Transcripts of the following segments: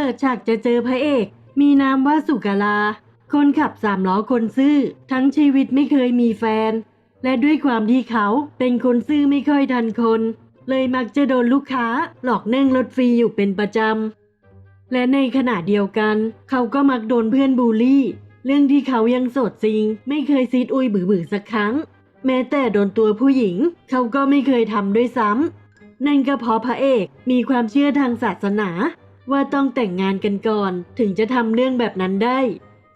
เปิดฉากจะเจอพระเอก มีนามว่าสุกาลา คนขับสามล้อคนซื่อ ทั้งชีวิตไม่เคยมีแฟน และด้วยความที่เขาเป็นคนซื่อไม่ค่อยทันคน เลยมักจะโดนลูกค้าหลอกเนั่องรถฟรีอยู่เป็นประจำ และในขณะเดียวกัน เขาก็มักโดนเพื่อนบูลลี่ เรื่องที่เขายังโสดจริง ไม่เคยซีดอุยบือบือๆสักครั้ง แม้แต่โดนตัวผู้หญิง เขาก็ไม่เคยทำด้วยซ้ำนั่นก็เพราะพระเอกมีความเชื่อทางศาสนา ว่าต้องแต่งงานกันก่อนถึงจะทำเรื่องแบบนั้นได้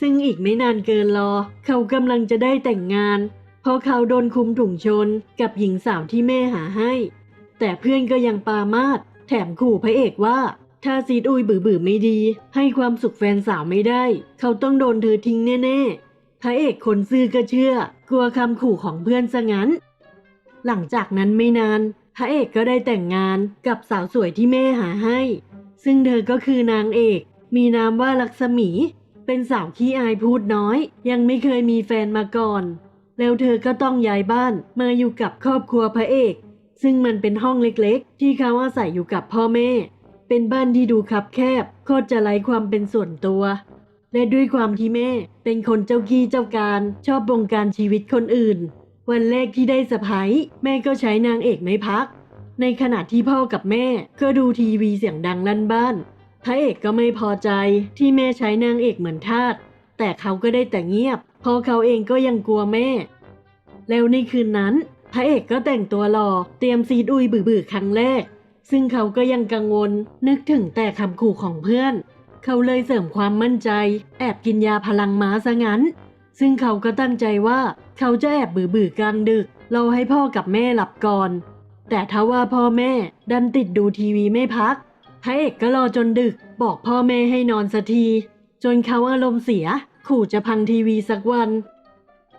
ซึ่งอีกไม่นานเกินรอ เขากำลังจะได้แต่งงาน เพราะเขาโดนคุมถุงชนกับหญิงสาวที่แม่หาให้ แต่เพื่อนก็ยังปามาดแถมขู่พระเอกว่า ถ้าซีดอุยบือบือไม่ดี ให้ความสุขแฟนสาวไม่ได้ เขาต้องโดนเธอทิ้งแน่ๆ พระเอกคนซื่อก็เชื่อ กลัวคำขู่ของเพื่อนซะงั้น หลังจากนั้นไม่นาน พระเอกก็ได้แต่งงานกับสาวสวยที่แม่หาให้ ซึ่งเธอก็คือนางเอก มีนามว่าลักษมี เป็นสาวขี้อายพูดน้อย ยังไม่เคยมีแฟนมาก่อน แล้วเธอก็ต้องย้ายบ้านมาอยู่กับครอบครัวพระเอก ซึ่งมันเป็นห้องเล็กๆ ที่เขาอาศัยอยู่กับพ่อแม่ เป็นบ้านที่ดูคับแคบโคตรจะไร้ความเป็นส่วนตัว และด้วยความที่แม่ เป็นคนเจ้ากี้เจ้าการชอบบงการชีวิตคนอื่น วันแรกที่ได้สะพ้ายแม่ก็ใช้นางเอกไม่พัก ในขณะที่พ่อกับแม่ก็ดูทีวีเสียงดังลั่นบ้านพระเอกก็ไม่พอใจที่แม่ใช้นางเอกเหมือนทาสแต่เขาก็ได้แต่เงียบเพราะเขาเองก็ยังกลัวแม่ แล้วในคืนนั้น พระเอกก็แต่งตัวหล่อเตรียมซีดอุยบือๆครั้งแรก ซึ่งเขาก็ยังกังวลนึกถึงแต่คำขู่ของเพื่อน เขาเลยเสริมความมั่นใจ แอบกินยาพลังม้าซะงั้น ซึ่งเขาก็ตั้งใจว่าเขาจะแอบบือบือกลางดึก เรอให้พ่อกับแม่หลับก่อน แต่ถ้าว่าพ่อแม่ดันติดดูทีวีไม่พักพระเอกก็รอจนดึก บอกพ่อแม่ให้นอนสักที จนเขาอารมณ์เสีย ขู่จะพังทีวีสักวัน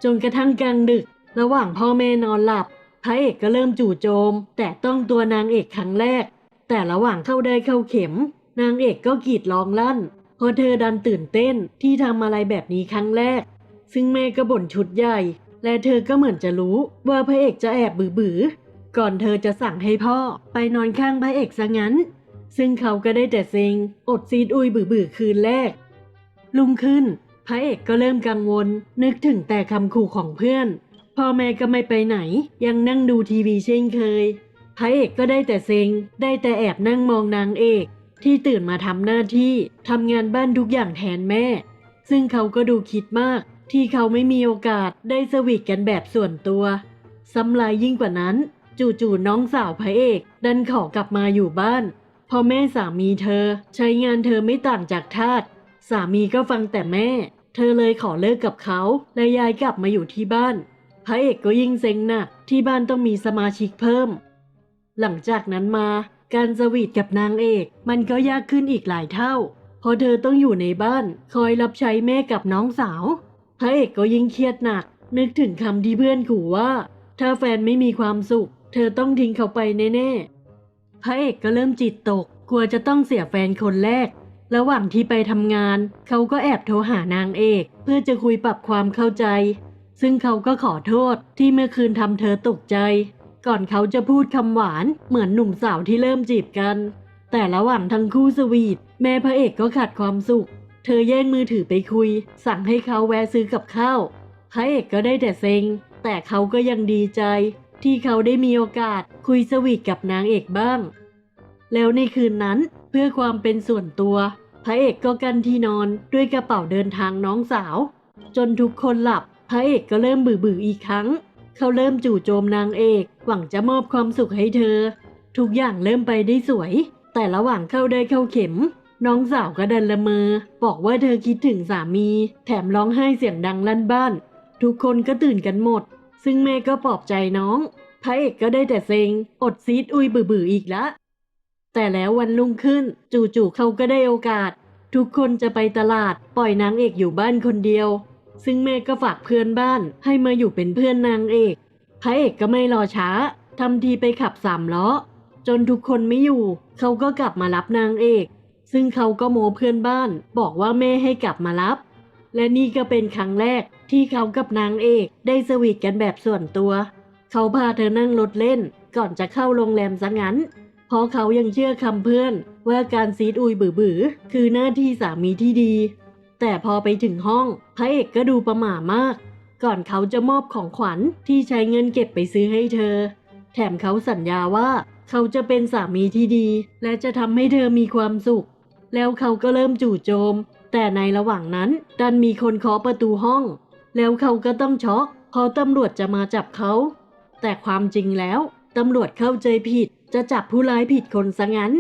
จนกระทั่งกลางดึก ระหว่างพ่อแม่นอนหลับ พระเอกก็เริ่มจู่โจม แต่ต้องตัวนางเอกครั้งแรก แต่ระหว่างเข้าได้เข้าเข็ม นางเอกก็กรีดร้องลั่นเพราะเธอดันตื่นเต้นที่ทำอะไรแบบนี้ครั้งแรก ซึ่งแม่ก็บ่นชุดใหญ่ และเธอก็เหมือนจะรู้ว่าพระเอกจะแอบบือบือ ก่อนเธอจะสั่งให้พ่อไปนอนข้างพระเอกซะงั้น ซึ่งเขาก็ได้แต่ซ็งอดซีดอุยบือบือๆคืนแรก ลุงขึ้น พระเอกก็เริ่มกังวล นึกถึงแต่คำขู่ของเพื่อน พ่อแม่ก็ไม่ไปไหน ยังนั่งดูทีวีเช่นเคย พระเอกก็ได้แต่เซ็งได้แต่แอบนั่งมองนางเอก ที่ตื่นมาทำหน้าที่ทำงานบ้านทุกอย่างแทนแม่ ซึ่งเขาก็ดูคิดมาก ที่เขาไม่มีโอกาสได้สวีทกันแบบส่วนตัวซ้ำลายยิ่งกว่านั้น จู่ๆน้องสาวพระเอกดันขอกลับมาอยู่บ้านเพอแม่สามีเธอใช้งานเธอไม่ต่างจากทาสสามีก็ฟังแต่แม่ เธอเลยขอเลิกกับเขา และย้ายกลับมาอยู่ที่บ้าน พระเอกก็ยิ่งเซ็งหนักที่บ้านต้องมีสมาชิกเพิ่ม หลังจากนั้นมาการสวีทกับนางเอก มันก็ยากขึ้นอีกหลายเท่า เพราะเธอต้องอยู่ในบ้าน คอยรับใช้แม่กับน้องสาว พระเอกก็ยิ่งเครียดหนัก นึกถึงคำที่เพื่อนขู่ว่า ถ้าแฟนไม่มีความสุข เธอต้องทิ้งเขาไปแน่ๆ พระเอกก็เริ่มจิตตก กลัวจะต้องเสียแฟนคนแรก ระหว่างที่ไปทำงาน เขาก็แอบโทรหานางเอก เพื่อจะคุยปรับความเข้าใจ ซึ่งเขาก็ขอโทษที่เมื่อคืนทำเธอตกใจ ก่อนเขาจะพูดคำหวานเหมือนหนุ่มสาวที่เริ่มจีบกัน แต่ระหว่างทั้งคู่สวีทแม่พระเอกก็ขาดความสุข เธอแย่งมือถือไปคุย สั่งให้เขาแวะซื้อกับข้าว พระเอกก็ได้แต่เซ็ง แต่เขาก็ยังดีใจ ที่เขาได้มีโอกาสคุยสวีทกับนางเอกบ้าง แล้วในคืนนั้นเพื่อความเป็นส่วนตัว พระเอกก็กันที่นอนด้วยกระเป๋าเดินทางน้องสาว จนทุกคนหลับ พระเอกก็เริ่มบื่อๆอีกครั้ง เขาเริ่มจู่โจมนางเอก หวังจะมอบความสุขให้เธอ ทุกอย่างเริ่มไปได้สวย แต่ระหว่างเข้าได้เข้าเข็ม น้องสาวก็ดันละเมอ บอกว่าเธอคิดถึงสามี แถมร้องไห้เสียงดังลั่นบ้าน ทุกคนก็ตื่นกันหมด ซึ่งแม่ก็ปลอบใจน้องพระเอกก็ได้แต่เซ็ง อดซีดอุยบื่อๆอีกละ แต่แล้ววันรุ่งขึ้น จู่ๆเขาก็ได้โอกาส ทุกคนจะไปตลาดปล่อยนางเอกอยู่บ้านคนเดียว ซึ่งแม่ก็ฝากเพื่อนบ้านให้มาอยู่เป็นเพื่อนนางเอกพระเอกก็ไม่รอช้าทำทีไปขับสามล้อ จนทุกคนไม่อยู่ เขาก็กลับมารับนางเอก ซึ่งเขาก็โมเพื่อนบ้าน บอกว่าแม่ให้กลับมารับ และนี่ก็เป็นครั้งแรกที่เขากับนางเอกได้สวีทกันแบบส่วนตัว เขาพาเธอนั่งรถเล่น ก่อนจะเข้าโรงแรมซะงั้น เพราะเขายังเชื่อคำเพื่อน ว่าการซีดอุยบือบือๆคือหน้าที่สามีที่ดี แต่พอไปถึงห้อง พระเอกก็ดูประหม่ามาก ก่อนเขาจะมอบของขวัญที่ใช้เงินเก็บไปซื้อให้เธอ แถมเขาสัญญาว่าเขาจะเป็นสามีที่ดี และจะทำให้เธอมีความสุข แล้วเขาก็เริ่มจู่โจม แต่ในระหว่างนั้นดันมีคนเคาะประตูห้อง แล้วเขาก็ต้องช็อกพราะตำรวจจะมาจับเขา แต่ความจริงแล้วตำรวจเข้าใจผิดจะจับผู้ร้ายผิดคนซะงั้น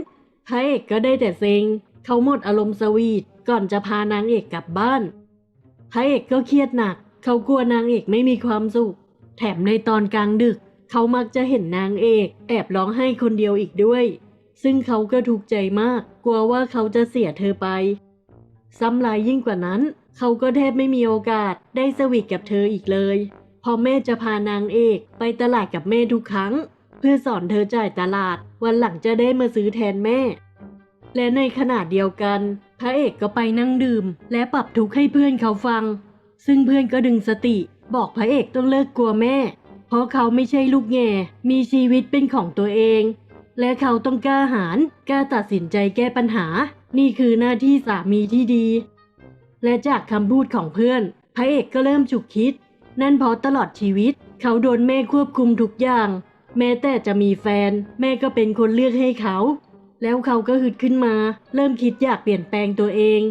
พระเอกก็ได้แต่เซ็งเขาหมดอารมณ์สวีทก่อนจะพานางเอกกลับบ้านพระเอกก็เครียดหนัก เขากลัวนางเอกไม่มีความสุข แถมในตอนกลางดึก เขามักจะเห็นนางเอกแอบร้องไห้คนเดียวอีกด้วย ซึ่งเขาก็ทุกข์ใจมาก กลัวว่าเขาจะเสียเธอไป ซ้ำลายยิ่งกว่านั้น เขาก็แทบไม่มีโอกาสได้สวีทกับเธออีกเลยพอแม่จะพานางเอกไปตลาดกับแม่ทุกครั้ง เพื่อสอนเธอจ่ายตลาด วันหลังจะได้มาซื้อแทนแม่ และในขณะเดียวกัน พระเอกก็ไปนั่งดื่ม และปรับทุกข์ให้เพื่อนเขาฟัง ซึ่งเพื่อนก็ดึงสติ บอกพระเอกต้องเลิกกลัวแม่ เพราะเขาไม่ใช่ลูกแง่มีชีวิตเป็นของตัวเอง และเขาต้องกล้าหาญกล้าตัดสินใจแก้ปัญหา นี่คือหน้าที่สามีที่ดี และจากคำพูดของเพื่อน พระเอกก็เริ่มฉุกคิด นั่นเพราะตลอดชีวิต เขาโดนแม่ควบคุมทุกอย่าง แม้แต่จะมีแฟน แม่ก็เป็นคนเลือกให้เขา แล้วเขาก็ฮึดขึ้นมา เริ่มคิดอยากเปลี่ยนแปลงตัวเอง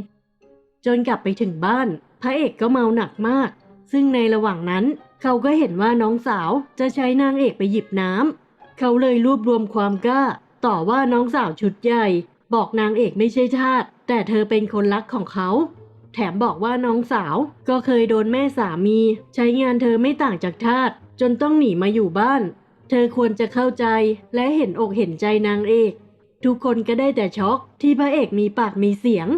จนกลับไปถึงบ้าน พระเอกก็เมาหนักมาก ซึ่งในระหว่างนั้น เขาก็เห็นว่าน้องสาวจะใช้นางเอกไปหยิบน้ำเขาเลยรวบรวมความกล้า ต่อว่าน้องสาวชุดใหญ่ บอกนางเอกไม่ใช่ทาสแต่เธอเป็นคนรักของเขา แถมบอกว่าน้องสาวก็เคยโดนแม่สามี ใช้งานเธอไม่ต่างจากทาสจนต้องหนีมาอยู่บ้าน เธอควรจะเข้าใจและเห็นอกเห็นใจนางเอก ทุกคนก็ได้แต่ช็อกที่พระเอกมีปากมีเสียง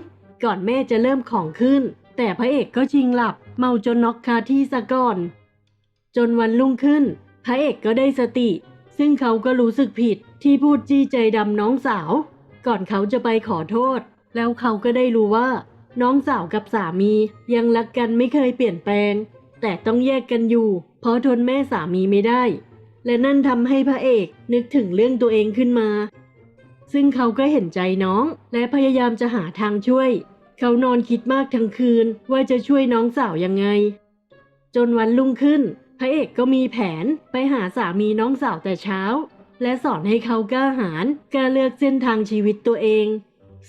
ก่อนแม่จะเริ่มของขึ้น แต่พระเอกก็ชิงหลับ เมาจนน็อกคาที่ซะก่อน จนวันรุ่งขึ้น พระเอกก็ได้สติ ซึ่งเขาก็รู้สึกผิดที่พูดจี้ใจดำน้องสาว ก่อนเขาจะไปขอโทษ แล้วเขาก็ได้รู้ว่า น้องสาวกับสามียังรักกันไม่เคยเปลี่ยนแปลง แต่ต้องแยกกันอยู่ เพราะทนแม่สามีไม่ได้ และนั่นทำให้พระเอกนึกถึงเรื่องตัวเองขึ้นมา ซึ่งเขาก็เห็นใจน้องและพยายามจะหาทางช่วย เขานอนคิดมากทั้งคืนว่าจะช่วยน้องสาวยังไง จนวันรุ่งขึ้น พระเอกก็มีแผนไปหาสามีน้องสาวแต่เช้า และสอนให้เขากล้าหาญกล้าเลือกเส้นทางชีวิตตัวเอง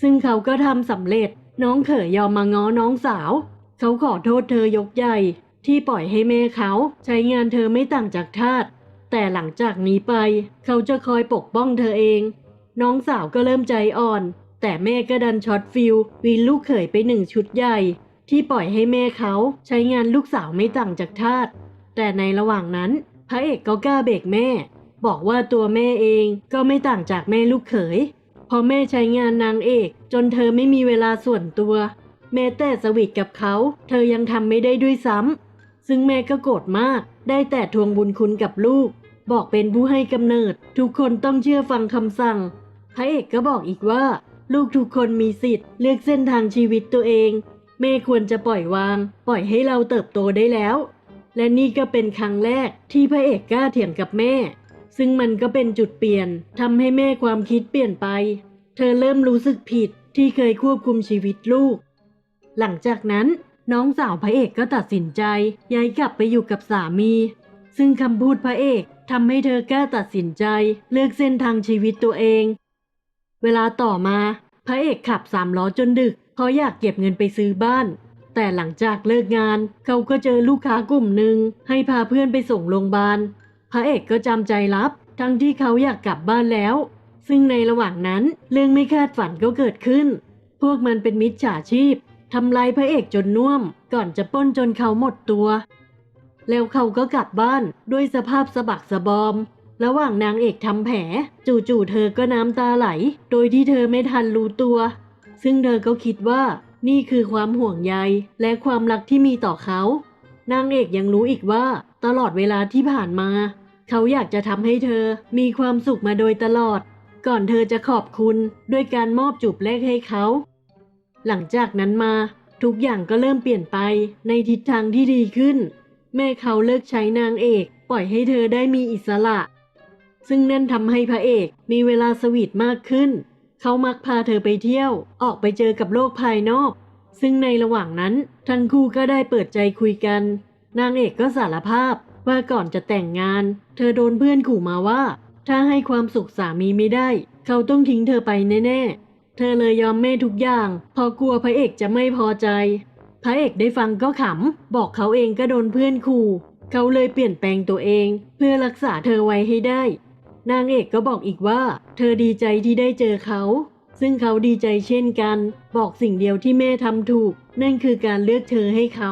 ซึ่งเขาก็ทำสำเร็จ น้องเขยยอมมาง้อน้องสาว เขาขอโทษเธอยกใหญ่ ที่ปล่อยให้แม่เขาใช้งานเธอไม่ต่างจากทาสแต่หลังจากนี้ไป เขาจะคอยปกป้องเธอเอง น้องสาวก็เริ่มใจอ่อน แต่แม่ก็ดันช็อตฟิลวีนลูกเขยไปหนึ่งชุดใหญ่ ที่ปล่อยให้แม่เขาใช้งานลูกสาวไม่ต่างจากทาสแต่ในระหว่างนั้น พระเอกก็กล้าเบรกแม่ บอกว่าตัวแม่เองก็ไม่ต่างจากแม่ลูกเขยพอแม่ใช้งานนางเอก จนเธอไม่มีเวลาส่วนตัว แม้แต่สวีทกับเขา เธอยังทำไม่ได้ด้วยซ้ำซึ่งแม่ก็โกรธมาก ได้แต่ทวงบุญคุณกับลูก บอกเป็นผู้ให้กำเนิด ทุกคนต้องเชื่อฟังคำสั่งพระเอกก็บอกอีกว่า ลูกทุกคนมีสิทธิ์ เลือกเส้นทางชีวิตตัวเอง แม่ควรจะปล่อยวาง ปล่อยให้เราเติบโตได้แล้ว และนี่ก็เป็นครั้งแรกที่พระเอกกล้าเถียงกับแม่ ซึ่งมันก็เป็นจุดเปลี่ยนทำให้แม่ความคิดเปลี่ยนไป เธอเริ่มรู้สึกผิดที่เคยควบคุมชีวิตลูก หลังจากนั้นน้องสาวพระเอกก็ตัดสินใจย้ายกลับไปอยู่กับสามี ซึ่งคำพูดพระเอกทำให้เธอกล้าตัดสินใจเลือกเส้นทางชีวิตตัวเอง เวลาต่อมา พระเอกขับสามล้อจนดึกเพราะอยากเก็บเงินไปซื้อบ้าน แต่หลังจากเลิกงาน เขาก็เจอลูกค้ากลุ่มหนึ่งให้พาเพื่อนไปส่งโรงพยาบาล พระเอกก็จำใจรับ ทั้งที่เขาอยากกลับบ้านแล้ว ซึ่งในระหว่างนั้นเรื่องไม่คาดฝันก็เกิดขึ้น พวกมันเป็นมิจฉาชีพทำลายพระเอกจนน่วม ก่อนจะป้นจนเขาหมดตัว แล้วเขาก็กลับบ้านด้วยสภาพสะบักสะบอม ระหว่างนางเอกทำแผล จู่ๆเธอก็น้ำตาไหล โดยที่เธอไม่ทันรู้ตัว ซึ่งเธอก็คิดว่านี่คือความห่วงใยและความรักที่มีต่อเขา นางเอกยังรู้อีกว่า ตลอดเวลาที่ผ่านมา เขาอยากจะทำให้เธอมีความสุขมาโดยตลอด ก่อนเธอจะขอบคุณด้วยการมอบจูบแรกให้เขา หลังจากนั้นมาทุกอย่างก็เริ่มเปลี่ยนไปในทิศทางที่ดีขึ้น แม่เขาเลิกใช้นางเอกปล่อยให้เธอได้มีอิสระ ซึ่งนั่นทำให้พระเอกมีเวลาสวีทมากขึ้น เขามักพาเธอไปเที่ยว ออกไปเจอกับโลกภายนอก ซึ่งในระหว่างนั้นทั้งคู่ก็ได้เปิดใจคุยกัน นางเอกก็สารภาพว่าก่อนจะแต่งงาน เธอโดนเพื่อนขู่มาว่า ถ้าให้ความสุขสามีไม่ได้ เขาต้องทิ้งเธอไปแน่ๆ เธอเลยยอมแม่ทุกอย่าง พอกลัวพระเอกจะไม่พอใจ พระเอกได้ฟังก็ขำ บอกเขาเองก็โดนเพื่อนขู่ เขาเลยเปลี่ยนแปลงตัวเอง เพื่อรักษาเธอไว้ให้ได้ นางเอกก็บอกอีกว่า เธอดีใจที่ได้เจอเขา ซึ่งเขาดีใจเช่นกัน บอกสิ่งเดียวที่แม่ทำถูก นั่นคือการเลือกเธอให้เขา